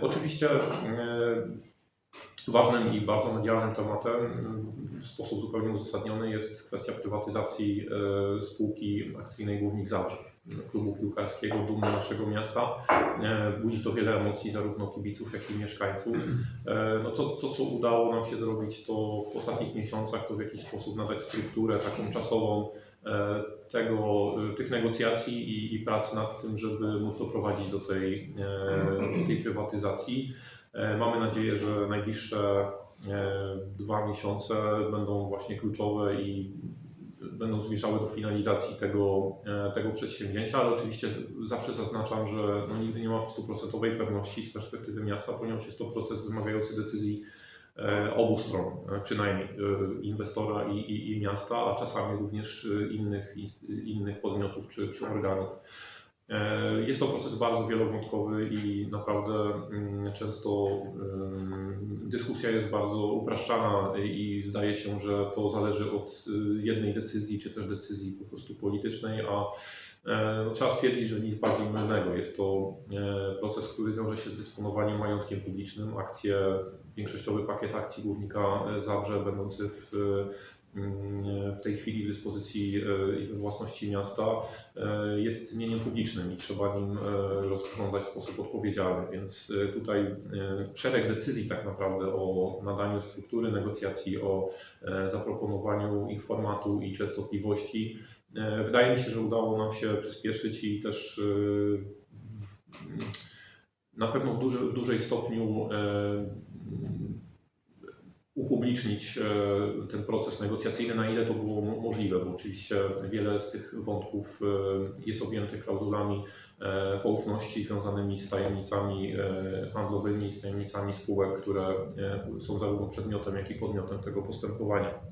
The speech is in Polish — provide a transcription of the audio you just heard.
Oczywiście e, ważnym i bardzo medialnym tematem w sposób zupełnie uzasadniony jest kwestia prywatyzacji e, spółki akcyjnej Głównik Zabrze, klubu piłkarskiego, dumy naszego miasta. E, Budzi to wiele emocji zarówno kibiców, jak i mieszkańców. E, No to, to, co udało nam się zrobić, to w ostatnich miesiącach to w jakiś sposób nadać strukturę taką czasową tego, tych negocjacji i, i pracy nad tym, żeby móc doprowadzić do tej, do tej prywatyzacji. E, Mamy nadzieję, że najbliższe e, dwa miesiące będą właśnie kluczowe i będą zmierzały do finalizacji tego, e, tego przedsięwzięcia, ale oczywiście zawsze zaznaczam, że no nigdy nie ma stuprocentowej pewności z perspektywy miasta, ponieważ jest to proces wymagający decyzji obu stron, przynajmniej inwestora i, i, i miasta, a czasami również innych, innych podmiotów czy, czy organów. E, Jest to proces bardzo wielowątkowy i naprawdę mm, często ym, dyskusja jest bardzo upraszczana i zdaje się, że to zależy od y, jednej decyzji, czy też decyzji po prostu politycznej, a e, no, trzeba stwierdzić, że nic bardziej mylnego. Jest to e, proces, który wiąże się z dysponowaniem majątkiem publicznym. Akcje, większościowy pakiet akcji Głównika Zabrze, będący w, mm, w tej chwili w dyspozycji e, własności miasta, e, jest mieniem publicznym i trzeba nim e, rozporządzać w sposób odpowiedzialny. Więc tutaj szereg decyzji tak naprawdę o nadaniu struktury negocjacji, o zaproponowaniu ich formatu i częstotliwości. Wydaje mi się, że udało nam się przyspieszyć i też na pewno w, duży, w dużej stopniu upublicznić e, ten proces negocjacyjny, na ile to było mo- możliwe, bo oczywiście wiele z tych wątków e, jest objętych klauzulami e, poufności związanymi z tajemnicami handlowymi, z tajemnicami spółek, które są zarówno przedmiotem, jak i podmiotem tego postępowania.